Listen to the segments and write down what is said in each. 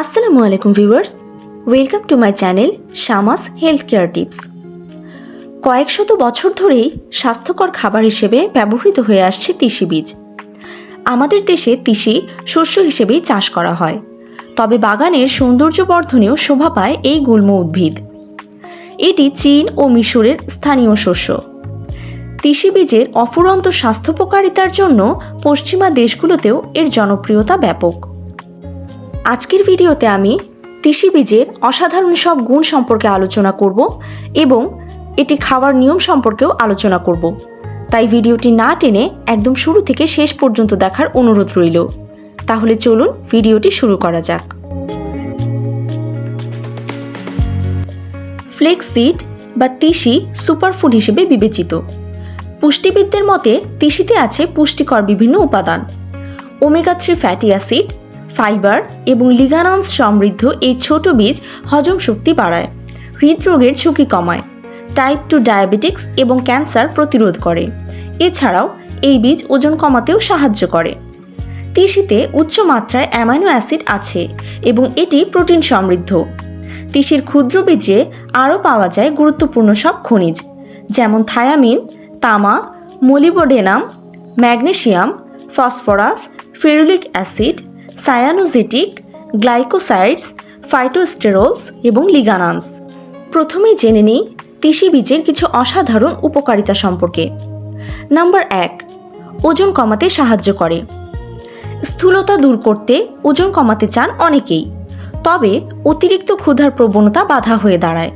আসসালামু আলাইকুম viewers, welcome to my channel Shamas health care tips. কয়েক শত বছর ধরেই স্বাস্থ্যকর খাবার হিসেবে ব্যবহৃত হয়ে আসছে তিসি বীজ। আমাদের দেশে তিসি শস্য হিসেবেই চাষ করা হয়। তবে বাগানের সৌন্দর্য বর্ধনেও শোভা পায় এই গুল্ম উদ্ভিদ। এটি চীন ও মিশরের স্থানীয় শস্য। তিসি বীজের অফুরন্ত স্বাস্থ্যোপকারিতার জন্য পশ্চিমা দেশগুলোতেও এর জনপ্রিয়তা ব্যাপক। আজকের ভিডিওতে আমি তিসি বীজের অসাধারণ সব গুণ সম্পর্কে আলোচনা করব এবং এটি খাওয়ার নিয়ম সম্পর্কেও আলোচনা করব। তাই ভিডিওটি না টেনে একদম শুরু থেকে শেষ পর্যন্ত দেখার অনুরোধ রইল। তাহলে চলুন ভিডিওটি শুরু করা যাক। ফ্লেক্স সিড বা তিসি সুপারফুড হিসেবে বিবেচিত। পুষ্টিবিদদের মতে তিসিতে আছে পুষ্টিকর বিভিন্ন উপাদান। Omega three fatty acid fiber এবং লিগানান্স সমৃদ্ধ এই ছোট বীজ হজম শক্তি বাড়ায়, হৃদরোগের ঝুঁকি কমায় টাইপ টু ডায়াবেটিক্স এবং ক্যান্সার প্রতিরোধ করে। এছাড়াও এই বীজ ওজন কমাতেও সাহায্য করে। তিসিতে উচ্চ মাত্রায় অ্যামাইনো অ্যাসিড আছে এবং এটি প্রোটিন সমৃদ্ধ। তিসির ক্ষুদ্র বীজে আরও পাওয়া যায় গুরুত্বপূর্ণ সব খনিজ, যেমন থায়ামিন, তামা, molybdenum, magnesium, phosphorus, ferulic acid cyanogenic glycosides phytosterols এবং লিগানান্স। প্রথমেই জেনে নিই তিসি বীজের কিছু অসাধারণ উপকারিতা সম্পর্কে। নাম্বার এক, ওজন কমাতে সাহায্য করে। স্থূলতা দূর করতে ওজন কমাতে চান অনেকেই, তবে অতিরিক্ত ক্ষুধার প্রবণতা বাধা হয়ে দাঁড়ায়।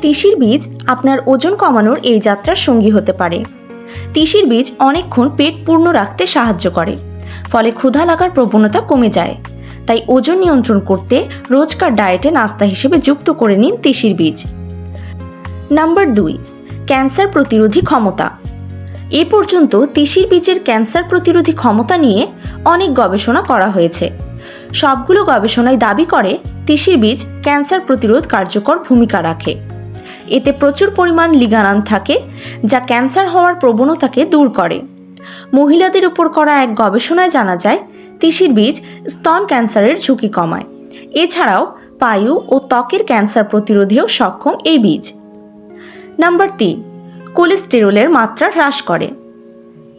তিসির বীজ আপনার ওজন কমানোর এই যাত্রার সঙ্গী হতে পারে। তিসির বীজ অনেকক্ষণ পেট পূর্ণ রাখতে সাহায্য করে। ফলে ক্ষুধা লাগার প্রবণতা কমে যায়। তাই ওজন নিয়ন্ত্রণ করতে রোজকার ডায়েটে নাস্তা হিসেবে যুক্ত করে নিন তিসির বীজ। নাম্বার দুই, ক্যান্সার প্রতিরোধী ক্ষমতা। এ পর্যন্ত তিসির বীজের ক্যান্সার প্রতিরোধী ক্ষমতা নিয়ে অনেক গবেষণা করা হয়েছে। সবগুলো গবেষণায় দাবি করে তিসির বীজ ক্যান্সার প্রতিরোধ কার্যকর ভূমিকা রাখে। এতে প্রচুর পরিমাণ লিগানান থাকে, যা ক্যান্সার হওয়ার প্রবণতাকে দূর করে। মহিলাদের উপর করা এক গবেষণায় জানা যায়, তিসির বীজ স্তন ক্যান্সারের ঝুঁকি কমায়। এছাড়াও পায়ু ও ত্বকের ক্যান্সার প্রতিরোধেও সক্ষম এই বীজ। নাম্বার তিন, কোলেস্টেরলের মাত্রা হ্রাস করে।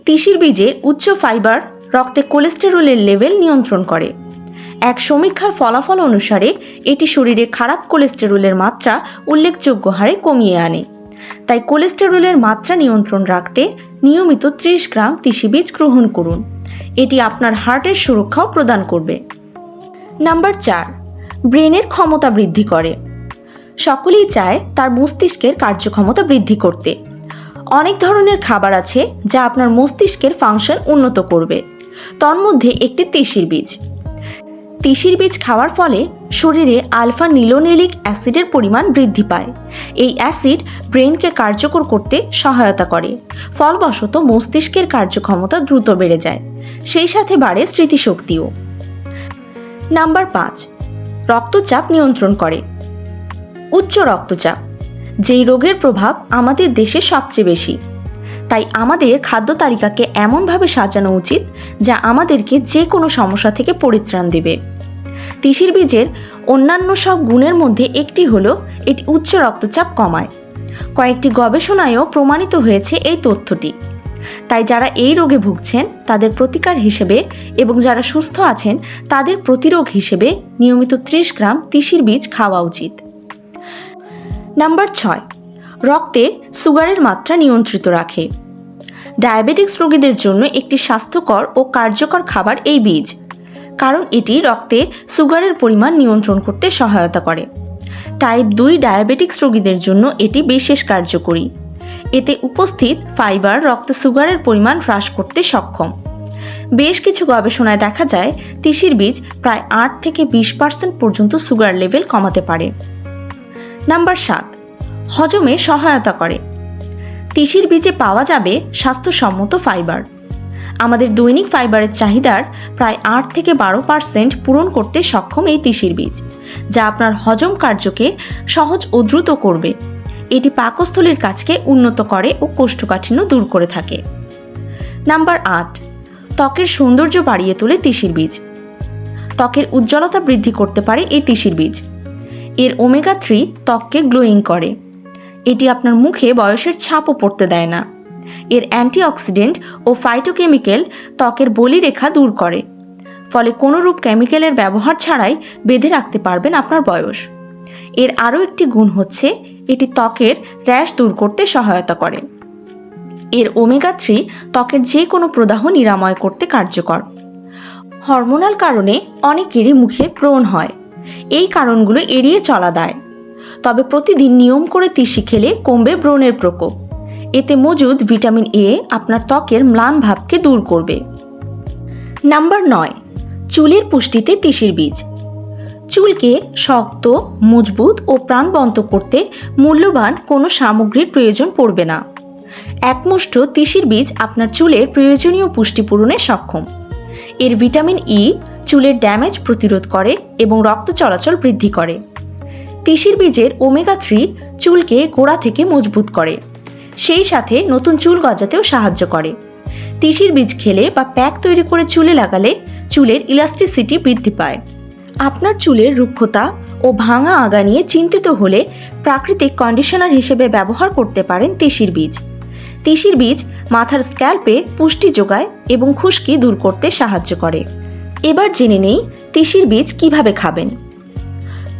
তিসির বীজে উচ্চ ফাইবার রক্তে কোলেস্টেরলের লেভেল নিয়ন্ত্রণ করে। এক সমীক্ষার ফলাফল অনুসারে, এটি শরীরে খারাপ কোলেস্টেরলের মাত্রা উল্লেখযোগ্য হারে কমিয়ে আনে। তাই কোলেস্টেরলের মাত্রা নিয়ন্ত্রণ রাখতে নিয়মিত ত্রিশ গ্রাম তিসি বীজ গ্রহণ করুন। এটি আপনার হার্টের সুরক্ষাও প্রদান করবে। নাম্বার চার, ব্রেনের ক্ষমতা বৃদ্ধি করে। সকলেই চায় তার মস্তিষ্কের কার্যক্ষমতা বৃদ্ধি করতে। অনেক ধরনের খাবার আছে যা আপনার মস্তিষ্কের ফাংশন উন্নত করবে। তন্মধ্যে একটি তিসির বীজ তিসির বীজ খাওয়ার ফলে শরীরে আলফা নিলোনেলিক অ্যাসিডের পরিমাণ বৃদ্ধি পায়। এই অ্যাসিড ব্রেনকে কার্যকর করতে সহায়তা করে। ফলবশত মস্তিষ্কের কার্যক্ষমতা দ্রুত বেড়ে যায়। সেই সাথে বাড়ে স্মৃতিশক্তিও। নাম্বার পাঁচ, রক্তচাপ নিয়ন্ত্রণ করে। উচ্চ রক্তচাপ, যেই রোগের প্রভাব আমাদের দেশে সবচেয়ে বেশি। তাই আমাদের খাদ্য তালিকাকে এমনভাবে সাজানো উচিত যা আমাদেরকে যে কোনো সমস্যা থেকে পরিত্রাণ দেবে। তিসির বীজের অন্যান্য সব গুণের মধ্যে একটি হলো, এটি উচ্চ রক্তচাপ কমায়। কয়েকটি গবেষণায়ও প্রমাণিত হয়েছে এই তথ্যটি। তাই যারা এই রোগে ভুগছেন, তাদের প্রতিকার হিসেবে এবং যারা সুস্থ আছেন, তাদের প্রতিরোধ হিসেবে নিয়মিত ত্রিশ গ্রাম তিসির বীজ খাওয়া উচিত। নাম্বার ছয় রক্তে সুগারের মাত্রা নিয়ন্ত্রিত রাখে। ডায়াবেটিক্স রোগীদের জন্য একটি স্বাস্থ্যকর ও কার্যকর খাবার এই বীজ, কারণ এটি রক্তে সুগারের পরিমাণ নিয়ন্ত্রণ করতে সহায়তা করে। টাইপ দুই ডায়াবেটিক্স রোগীদের জন্য এটি বিশেষ কার্যকরী। এতে উপস্থিত ফাইবার রক্তে সুগারের পরিমাণ হ্রাস করতে সক্ষম। বেশ কিছু গবেষণায় দেখা যায়, তিসির বীজ প্রায় আট থেকে বিশ পার্সেন্ট পর্যন্ত সুগার লেভেল কমাতে পারে। নাম্বার সাত হজমে সহায়তা করে। তিসির বীজে পাওয়া যাবে স্বাস্থ্যসম্মত ফাইবার। আমাদের দৈনিক ফাইবারের চাহিদার প্রায় আট থেকে বারো পার্সেন্ট পূরণ করতে সক্ষম এই তিসির বীজ, যা আপনার হজম কার্যকে সহজ ও দ্রুত করবে। এটি পাকস্থলীর কাজকে উন্নত করে ও কোষ্ঠকাঠিন্য দূর করে থাকে। নাম্বার আট, ত্বকের সৌন্দর্য বাড়িয়ে তোলে তিসির বীজ। ত্বকের উজ্জ্বলতা বৃদ্ধি করতে পারে এই তিসির বীজ। এর ওমেগা থ্রি ত্বককে গ্লোয়িং করে। এটি আপনার মুখে বয়সের ছাপও পড়তে দেয় না। এর অ্যান্টিঅক্সিডেন্ট ও ফাইটোকেমিক্যাল ত্বকের বলিরেখা দূর করে। ফলে কোনোরূপ কেমিক্যালের ব্যবহার ছাড়াই বেঁধে রাখতে পারবেন আপনার বয়স। এর আরও একটি গুণ হচ্ছে, এটি ত্বকের র্যাশ দূর করতে সহায়তা করে। এর ওমেগা থ্রি ত্বকের যে কোনো প্রদাহ নিরাময় করতে কার্যকর। হরমোনাল কারণে অনেকেরই মুখে ব্রণ হয়। এই কারণগুলো এড়িয়ে চলা দায়। তবে প্রতিদিন নিয়ম করে তিসি খেলে কমবে ব্রণের প্রকোপ। এতে মজুদ ভিটামিন এ আপনার ত্বকের ম্লান ভাবকে দূর করবে। নাম্বার নয়, চুলের পুষ্টিতে তিসির বীজ। চুলকে শক্ত, মজবুত ও প্রাণবন্ত করতে মূল্যবান কোনো সামগ্রীর প্রয়োজন পড়বে না। একমুষ্ট তিসির বীজ আপনার চুলের প্রয়োজনীয় পুষ্টি পূরণে সক্ষম। এর ভিটামিন ই চুলের ড্যামেজ প্রতিরোধ করে এবং রক্ত চলাচল বৃদ্ধি করে। তিসির বীজের ওমেগা থ্রি চুলকে গোড়া থেকে মজবুত করে। সেই সাথে নতুন চুল গজাতেও সাহায্য করে। তিসির বীজ খেলে বা প্যাক তৈরি করে চুলে লাগালে চুলের ইলাস্টিসিটি বৃদ্ধি পায়। আপনার চুলের রুক্ষতা ও ভাঙা আগা নিয়ে চিন্তিত হলে প্রাকৃতিক কন্ডিশনার হিসেবে ব্যবহার করতে পারেন তিসির বীজ। তিসির বীজ মাথার স্ক্যাল্পে পুষ্টি যোগায় এবং খুশকি দূর করতে সাহায্য করে। এবার জেনে নেই তিসির বীজ কীভাবে খাবেন।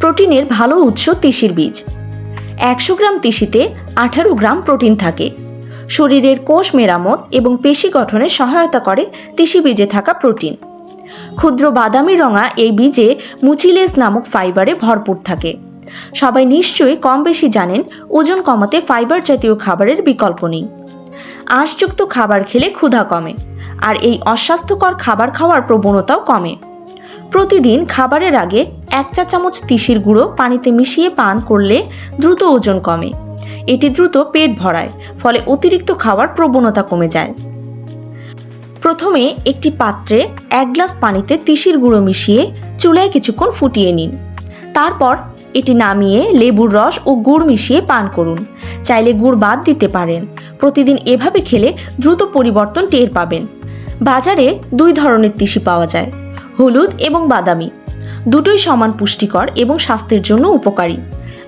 প্রোটিনের ভালো উৎস তিসির বীজ। একশো গ্রাম তিসিতে আঠারো গ্রাম প্রোটিন থাকে। শরীরের কোষ মেরামত এবং পেশি গঠনে সহায়তা করে তিসি বীজে থাকা প্রোটিন। ক্ষুদ্র বাদামি রঙা এই বীজে মুচিলেস নামক ফাইবারে ভরপুর থাকে। সবাই নিশ্চয়ই কম বেশি জানেন, ওজন কমাতে ফাইবার জাতীয় খাবারের বিকল্প নেই। আঁশযুক্ত খাবার খেলে ক্ষুধা কমে, আর এই অস্বাস্থ্যকর খাবার খাওয়ার প্রবণতাও কমে। প্রতিদিন খাবারের আগে এক চা চামচ তিসির গুঁড়ো পানিতে মিশিয়ে পান করলে দ্রুত ওজন কমে। এটি দ্রুত পেট ভরায়, ফলে অতিরিক্ত খাওয়ার প্রবণতা কমে যায়। প্রথমে একটি পাত্রে এক গ্লাস পানিতে তিসির গুঁড়ো মিশিয়ে চুলায় কিছুক্ষণ ফুটিয়ে নিন। তারপর এটি নামিয়ে লেবুর রস ও গুড় মিশিয়ে পান করুন। চাইলে গুড় বাদ দিতে পারেন। প্রতিদিন এভাবে খেলে দ্রুত পরিবর্তন টের পাবেন। বাজারে দুই ধরনের তিসি পাওয়া যায়, হলুদ এবং বাদামি। দুটোই সমান পুষ্টিকর এবং স্বাস্থ্যের জন্য উপকারী।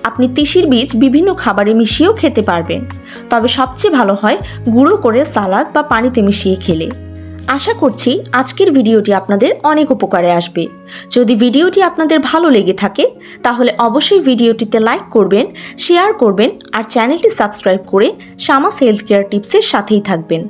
আপনি তিসির বীজ বিভিন্ন খাবারে মিশিয়েও খেতে পারবেন। তবে সবচেয়ে ভালো হয় গুঁড়ো করে সালাদ বা পানিতে মিশিয়ে খেলে। আশা করছি আজকের ভিডিওটি আপনাদের অনেক উপকারে আসবে। যদি ভিডিওটি আপনাদের ভালো লেগে থাকে, তাহলে অবশ্যই ভিডিওটিতে লাইক করবেন, শেয়ার করবেন আর চ্যানেলটি সাবস্ক্রাইব করে শামাস হেলথ কেয়ার টিপসের সাথেই থাকবেন।